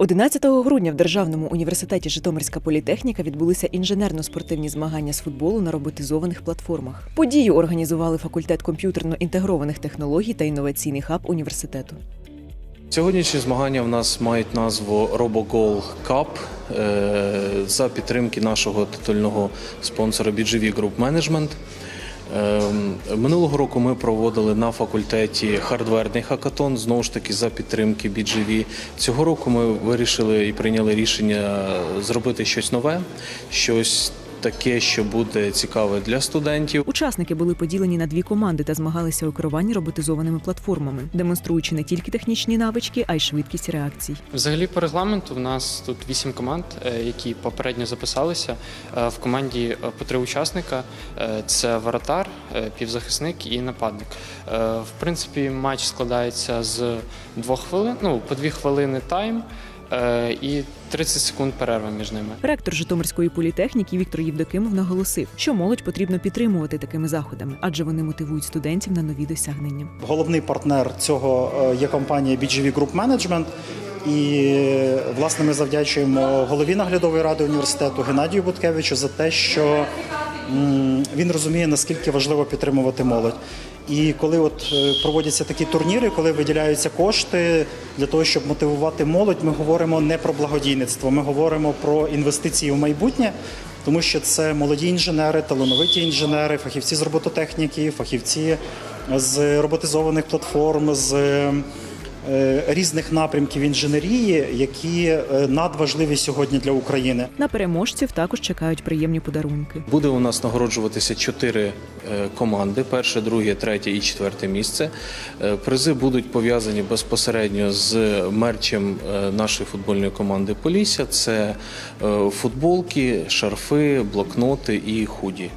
11 грудня в Державному університеті Житомирська політехніка відбулися інженерно-спортивні змагання з футболу на роботизованих платформах. Подію організували факультет комп'ютерно-інтегрованих технологій та інноваційний хаб університету. Сьогоднішні змагання в нас мають назву RoboGoal Cup е, за підтримки нашого титульного спонсора BGV Group Management. Е, Минулого року ми проводили на факультеті хардверний хакатон, знову ж таки за підтримки BGV. Цього року ми вирішили і прийняли рішення зробити щось нове, щось таке, що буде цікаве для студентів. Учасники були поділені на дві команди та змагалися у керуванні роботизованими платформами, демонструючи не тільки технічні навички, а й швидкість реакцій. Взагалі, по регламенту в нас тут вісім команд, е, які попередньо записалися. Е, В команді е, по три учасника: це воротар, півзахисник і нападник. В принципі, матч складається з двох хвилин, ну по дві хвилини тайм і 30 секунд перерва між ними. Ректор Житомирської політехніки Віктор Євдокимов наголосив, що молодь потрібно підтримувати такими заходами, адже вони мотивують студентів на нові досягнення. Головний партнер цього е, є компанія BGV Group Management. І е, власне ми завдячуємо голові наглядової ради університету Геннадію Буткевичу за те, що він розуміє, наскільки важливо підтримувати молодь. І коли от е, проводяться такі турніри, коли виділяються кошти для того, щоб мотивувати молодь, ми говоримо не про благодійництво, ми говоримо про інвестиції в майбутнє. Тому що це молоді інженери, талановиті інженери, фахівці з робототехніки, фахівці з роботизованих платформ, з різних напрямків інженерії, які е, надважливі сьогодні для України. На переможців також чекають приємні подарунки. Буде у нас нагороджуватися чотири е, команди: перше, друге, третє і четверте місце. Е, Призи будуть пов'язані безпосередньо з мерчем е, нашої футбольної команди Полісся. Це е, футболки, шарфи, блокноти і худі.